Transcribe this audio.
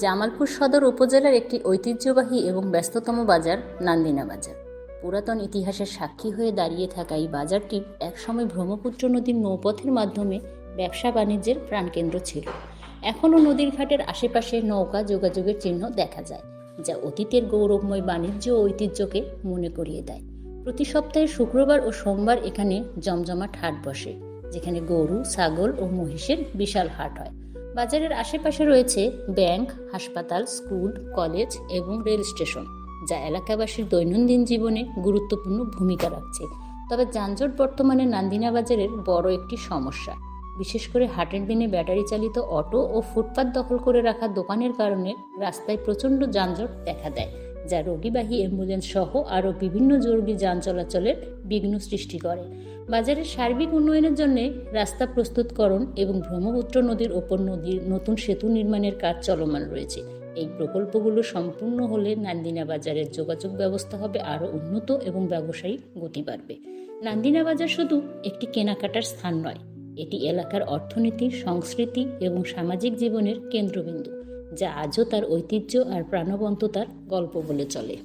জামালপুর সদর উপজেলার একটি ঐতিহ্যবাহী এবং ব্যস্ততম বাজার, নান্দিনা বাজার। পুরাতন ইতিহাসের সাক্ষী হয়ে দাঁড়িয়ে থাকা এই বাজারটি একসময় ব্রহ্মপুত্র নদীর নৌপথের মাধ্যমে ব্যবসা বাণিজ্যের প্রাণকেন্দ্র ছিল। এখনও নদীর ঘাটের আশেপাশে নৌকা যোগাযোগের চিহ্ন দেখা যায়, যা অতীতের গৌরবময় বাণিজ্য ও ঐতিহ্যকে মনে করিয়ে দেয়। প্রতি সপ্তাহে শুক্রবার ও সোমবার এখানে জমজমাট হাট বসে, যেখানে গরু, ছাগল ও মহিষের বিশাল হাট হয়। বাজারের আশেপাশে রয়েছে ব্যাংক, হাসপাতাল, স্কুল, কলেজ এবং রেল স্টেশন, যা এলাকাবাসীর দৈনন্দিন জীবনে গুরুত্বপূর্ণ ভূমিকা রাখছে। তবে যানজট বর্তমানে নান্দিনা বাজারের বড় একটি সমস্যা। বিশেষ করে হাটের দিনে ব্যাটারি চালিত অটো ও ফুটপাত দখল করে রাখা দোকানের কারণে রাস্তায় প্রচণ্ড যানজট দেখা দেয়। যা রোগীবাহী অ্যাম্বুলেন্স সহ আরও বিভিন্ন জরুরি যান চলাচলের বিঘ্ন সৃষ্টি করে। বাজারের সার্বিক উন্নয়নের জন্য রাস্তা প্রস্তুতকরণ এবং ব্রহ্মপুত্র নদীর ওপর নদীর নতুন সেতু নির্মাণের কাজ চলমান রয়েছে। এই প্রকল্পগুলো সম্পূর্ণ হলে নান্দিনা বাজারের যোগাযোগ ব্যবস্থা হবে আরও উন্নত এবং ব্যবসায়ী গতি বাড়বে। নান্দিনা বাজার শুধু একটি কেনাকাটার স্থান নয়, এটি এলাকার অর্থনীতি, সংস্কৃতি এবং সামাজিক জীবনের কেন্দ্রবিন্দু। যা আজও তার ঐতিহ্য আর প্রাণবন্ততার গল্প বলে চলে।